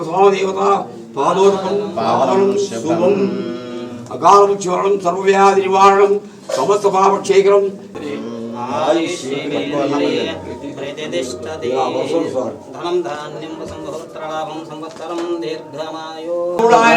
ప్రసాదేవత పాదోదకం పావనం శుభం అకాలం జ్వరం సర్వవ్యాధి నివారణం సమస్త పాపక్షేకరం ధనం ధాన్యం సంవత్సరాభం సంవత్సరం దీర్ఘమాయో గౌడాయ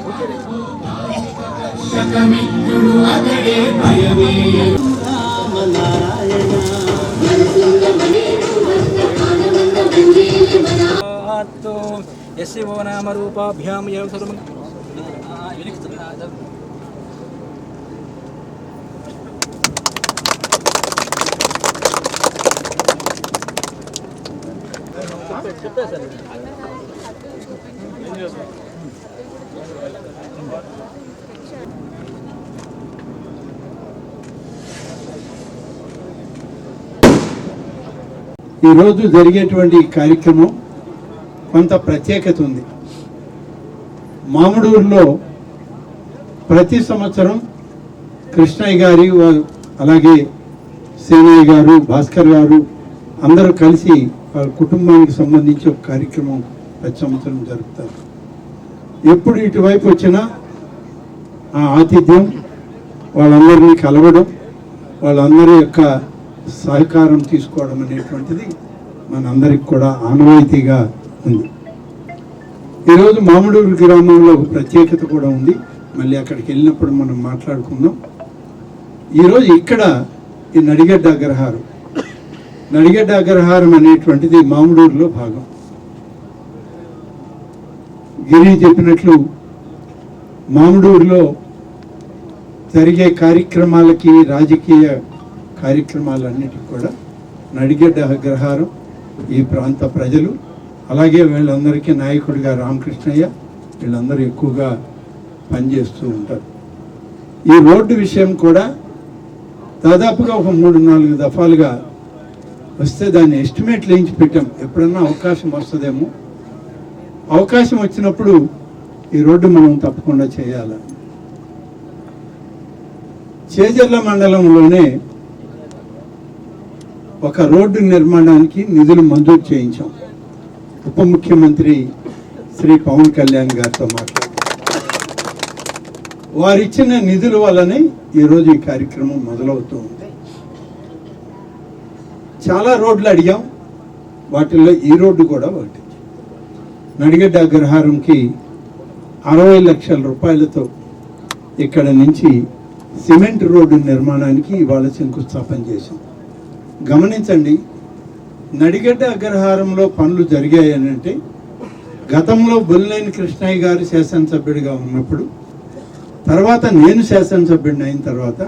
ఓకేనా యశివో నామ రూపాభ్యాం ఏవ సర్వం? ఈరోజు జరిగేటువంటి కార్యక్రమం కొంత ప్రత్యేకత ఉంది. మామిడూరులో ప్రతి సంవత్సరం కృష్ణయ్య గారి అలాగే సేనయ్య గారు భాస్కర్ గారు అందరూ కలిసి వాళ్ళ కుటుంబానికి సంబంధించి ఒక కార్యక్రమం ప్రతి సంవత్సరం జరుపుతారు. ఎప్పుడు ఇటువైపు వచ్చినా ఆ ఆతిథ్యం వాళ్ళందరినీ కలవడం వాళ్ళందరి యొక్క సహకారం తీసుకోవడం అనేటువంటిది మనందరికి కూడా ఆనవాయితీగా ఉంది. ఈరోజు మామిడూరు గ్రామంలో ఒక ప్రత్యేకత కూడా ఉంది. మళ్ళీ అక్కడికి వెళ్ళినప్పుడు మనం మాట్లాడుకుందాం. ఈరోజు ఇక్కడ ఈ నడిగడ్డ అగ్రహారం. నడిగడ్డ అగ్రహారం అనేటువంటిది మామిడూరులో భాగం. గిరి చెప్పినట్లు మామిడూరులో జరిగే కార్యక్రమాలకి రాజకీయ కార్యక్రమాలన్నిటికి కూడా నడిగడ్డ అగ్రహారం ఈ ప్రాంత ప్రజలు అలాగే వీళ్ళందరికీ నాయకుడిగా రామకృష్ణయ్య వీళ్ళందరూ ఎక్కువగా పనిచేస్తూ ఉంటారు. ఈ రోడ్డు విషయం కూడా దాదాపుగా ఒక మూడు నాలుగు దఫాలుగా వస్తే దాన్ని ఎస్టిమేట్లు వేయించి పెట్టాం. ఎప్పుడన్నా అవకాశం వస్తుందేమో అవకాశం వచ్చినప్పుడు ఈ రోడ్డు మనం తప్పకుండా చేయాలని చేజర్ల మండలంలోనే ఒక రోడ్డు నిర్మాణానికి నిధులు మంజూరు చేయించాం. ఉప ముఖ్యమంత్రి శ్రీ పవన్ కళ్యాణ్ గారితో మాట్లాడారు వారిచ్చిన నిధుల వల్లనే ఈరోజు ఈ కార్యక్రమం మొదలవుతూ ఉంది. చాలా రోడ్లు అడిగాం. వాటిల్లో ఈ రోడ్డు కూడా ఒకటి. నడిగడ్డ అగ్రహారంకి అరవై లక్షల రూపాయలతో ఇక్కడ నుంచి సిమెంట్ రోడ్డు నిర్మాణానికి ఇవాళ శంకుస్థాపన చేశాం గమనించండి నడిగడ్డ అగ్రహారంలో పనులు జరిగాయి అని అంటే గతంలో బొల్లేని కృష్ణయ్య గారు శాసనసభ్యుడిగా ఉన్నప్పుడు తర్వాత నేను శాసనసభ్యుడిని అయిన తర్వాత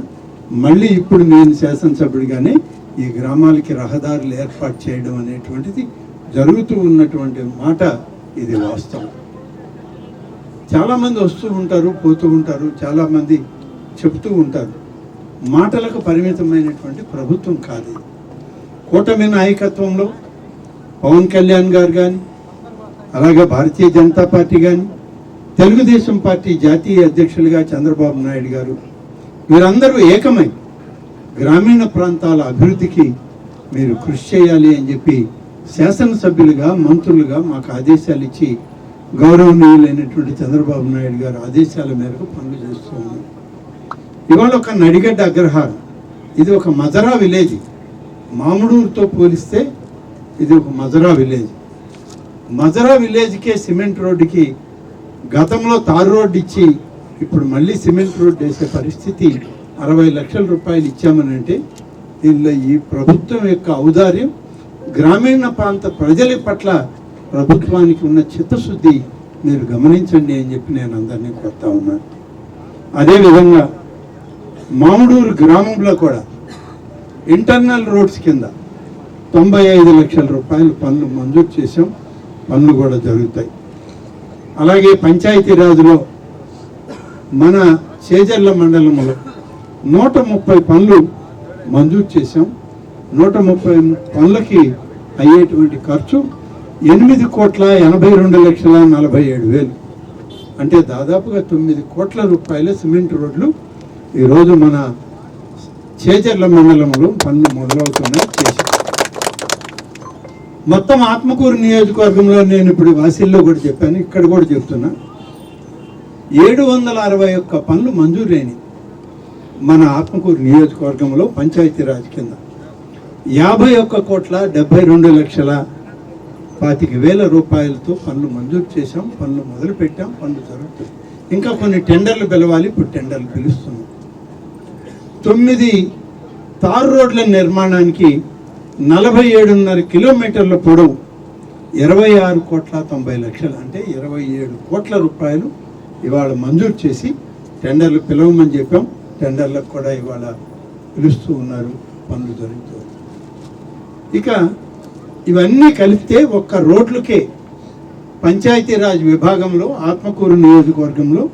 మళ్ళీ ఇప్పుడు నేను శాసనసభ్యుడిగానే ఈ గ్రామాలకి రహదారులు ఏర్పాటు చేయడం అనేటువంటిది జరుగుతూ ఉన్నటువంటి మాట ఇది వాస్తవం. చాలామంది వస్తూ ఉంటారు పోతూ ఉంటారు చాలామంది చెప్తూ ఉంటారు. మాటలకు పరిమితమైనటువంటి ప్రభుత్వం కాదు కూటమి నాయకత్వంలో పవన్ కళ్యాణ్ గారు కానీ అలాగే భారతీయ జనతా పార్టీ కానీ తెలుగుదేశం పార్టీ జాతీయ అధ్యక్షులుగా చంద్రబాబు నాయుడు గారు వీరందరూ ఏకమై గ్రామీణ ప్రాంతాల అభివృద్ధికి మీరు కృషి చేయాలి అని చెప్పి శాసనసభ్యులుగా మంత్రులుగా మాకు ఆదేశాలు ఇచ్చి గౌరవనీయులైనటువంటి చంద్రబాబు నాయుడు గారు ఆదేశాల మేరకు పనులు చేస్తూ ఉన్నారు. ఇవాళ ఒక నడిగడ్డ అగ్రహారం. ఇది ఒక మదరా విలేజ్. మామిడూరుతో పోలిస్తే ఇది ఒక మదరా విలేజ్. మదరా విలేజ్కే సిమెంట్ రోడ్డుకి గతంలో తారు రోడ్డు ఇచ్చి ఇప్పుడు మళ్ళీ సిమెంట్ రోడ్డు వేసే పరిస్థితి అరవై లక్షల రూపాయలు ఇచ్చామనంటే దీనిలో ఈ ప్రభుత్వం యొక్క ఔదార్యం గ్రామీణ ప్రాంత ప్రజల పట్ల ప్రభుత్వానికి ఉన్న చిత్తశుద్ధి మీరు గమనించండి అని చెప్పి నేను అందరినీ కోరుతా ఉన్నాను అదేవిధంగా మామిడూరు గ్రామంలో కూడా ఇంటర్నల్ రోడ్స్ కింద తొంభై ఐదు లక్షల రూపాయలు పనులు మంజూరు చేసాం పనులు కూడా జరుగుతాయి. అలాగే పంచాయతీరాజులో మన చేజర్ల మండలంలో నూట ముప్పై పనులు మంజూరు చేసాం నూట ముప్పై పనులకి అయ్యేటువంటి ఖర్చు ఎనిమిది కోట్ల ఎనభై రెండు లక్షల నలభై ఏడు వేలు. అంటే దాదాపుగా తొమ్మిది కోట్ల రూపాయల సిమెంట్ రోడ్లు ఈరోజు మన చేజర్ల మండలంలో పనులు మొదలవుతున్నాయి చేశాం మొత్తం ఆత్మకూరు నియోజకవర్గంలో నేను ఇప్పుడు వాసిల్లో కూడా చెప్పాను ఇక్కడ కూడా చెప్తున్నా. ఏడు వందల అరవై ఒక్క పనులు మంజూరైనవి మన ఆత్మకూరు నియోజకవర్గంలో పంచాయతీరాజ్ కింద. యాభై ఒక్క కోట్ల డెబ్బై రెండు లక్షల పాతిక వేల రూపాయలతో పనులు మంజూరు చేశాం పనులు మొదలు పెట్టాం పనులు జరుగుతాయి ఇంకా కొన్ని టెండర్లు పిలవాలి ఇప్పుడు టెండర్లు పిలుస్తున్నాం. తొమ్మిది తారు రోడ్ల నిర్మాణానికి నలభై ఏడున్నర కిలోమీటర్ల పొడవు ఇరవై ఆరు కోట్ల తొంభై లక్షలు అంటే ఇరవై ఏడు కోట్ల రూపాయలు ఇవాళ మంజూరు చేసి టెండర్లు పిలవమని చెప్పాం. టెండర్లకు కూడా ఇవాళ పిలుస్తూ ఉన్నారు పనులు జరుగుతూ ఇక ఇవన్నీ కలిపితే ఒక్క రోడ్లకే పంచాయతీరాజ్ విభాగంలో ఆత్మకూరు నియోజకవర్గంలో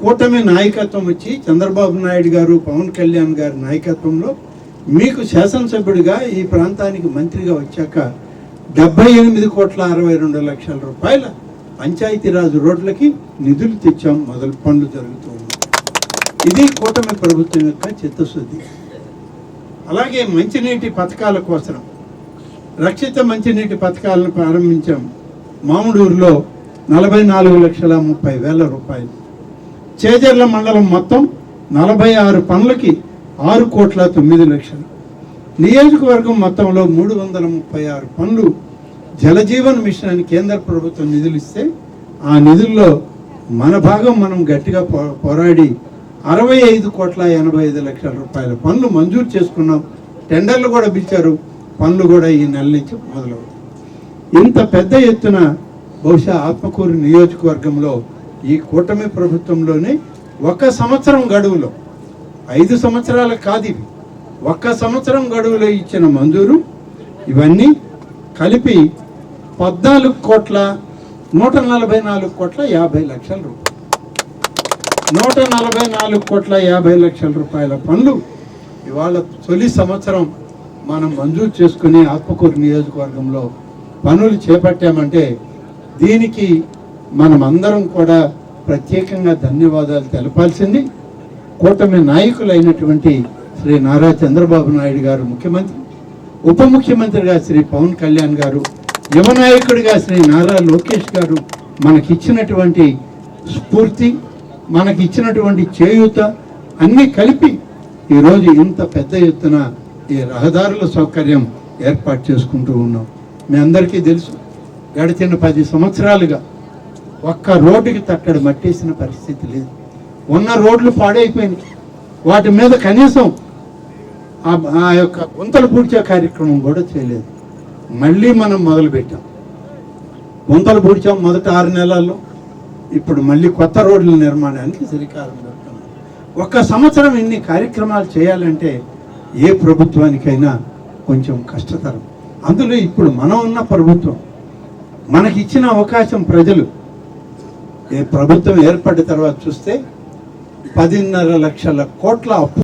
కూటమి నాయకత్వం వచ్చి చంద్రబాబు నాయుడు గారు పవన్ కళ్యాణ్ గారి నాయకత్వంలో మీకు శాసనసభ్యుడిగా ఈ ప్రాంతానికి మంత్రిగా వచ్చాక డెబ్బై ఎనిమిది కోట్ల అరవై రెండు లక్షల రూపాయల పంచాయతీరాజ్ రోడ్లకి నిధులు తెచ్చాం మొదలు పనులు జరుగుతూ ఉన్నాయి ఇది కూటమి ప్రభుత్వం యొక్క చిత్తశుద్ధి. అలాగే మంచినీటి పథకాల కోసం రక్షిత మంచినీటి పథకాలను ప్రారంభించాం. మామిడూరులో నలభై నాలుగు లక్షల ముప్పై వేల రూపాయలు. చేజర్ల మండలం మొత్తం నలభై ఆరు పనులకి ఆరు కోట్ల తొమ్మిది లక్షలు. నియోజకవర్గం మొత్తంలో మూడు వందల ముప్పై ఆరు పనులు జలజీవన్ మిషన్ అని కేంద్ర ప్రభుత్వం నిధులు ఇస్తే ఆ నిధుల్లో మన భాగం మనం గట్టిగా పో- పోరాడి అరవై ఐదు కోట్ల ఎనభై ఐదు లక్షల రూపాయల పనులు మంజూరు చేసుకున్నాం. టెండర్లు కూడా పిలిచారు. పనులు కూడా ఈ నెల నుంచి మొదలవుతాయి ఇంత పెద్ద ఎత్తున బహుశా ఆత్మకూరు నియోజకవర్గంలో ఈ కూటమి ప్రభుత్వంలోనే ఒక సంవత్సరం గడువులో ఐదు సంవత్సరాలు కాదు ఇవి ఒక్క సంవత్సరం గడువులో ఇచ్చిన మంజూరు ఇవన్నీ కలిపి పద్నాలుగు కోట్ల నూట నలభై నాలుగు కోట్ల యాభై లక్షల రూపాయలు. నూట నలభై నాలుగు కోట్ల యాభై లక్షల రూపాయల పనులు ఇవాళ తొలి సంవత్సరం మనం మంజూరు చేసుకుని ఆత్మకూరు నియోజకవర్గంలో పనులు చేపట్టామంటే దీనికి మనం అందరం కూడా ప్రత్యేకంగా ధన్యవాదాలు తెలపాల్సింది. కూటమి నాయకులైనటువంటి శ్రీ నారా చంద్రబాబు నాయుడు గారు ముఖ్యమంత్రి ఉప ముఖ్యమంత్రిగా శ్రీ పవన్ కళ్యాణ్ గారు యువ నాయకుడిగా శ్రీ నారా లోకేష్ గారు మనకిచ్చినటువంటి స్ఫూర్తి మనకిచ్చినటువంటి చేయూత అన్నీ కలిపి ఈరోజు ఇంత పెద్ద ఎత్తున ఈ రహదారుల సౌకర్యం ఏర్పాటు చేసుకుంటూ ఉన్నాం. మీ అందరికీ తెలుసు గడిచిన పది సంవత్సరాలుగా ఒక్క రోడ్డుకి తట్టడి మట్టేసిన పరిస్థితి లేదు. ఉన్న రోడ్లు పాడైపోయినాయి. వాటి మీద కనీసం ఆ- ఆ యొక్క గుంతలు పూడ్చే కార్యక్రమం కూడా చేయలేదు. మళ్ళీ మనం మొదలుపెట్టాం. గుంతలు పూడ్చాం మొదట ఆరు నెలల్లో. ఇప్పుడు మళ్ళీ కొత్త రోడ్ల నిర్మాణానికి శ్రీకారం చుడుతున్నాం ఒక్క సంవత్సరం ఇన్ని కార్యక్రమాలు చేయాలంటే ఏ ప్రభుత్వానికైనా కొంచెం కష్టతరం. అందులో ఇప్పుడు మనం ఉన్న ప్రభుత్వం మనకి ఇచ్చిన అవకాశం ప్రజలు ఏ ప్రభుత్వం ఏర్పడిన తర్వాత చూస్తే పదిన్నర లక్షల కోట్ల అప్పు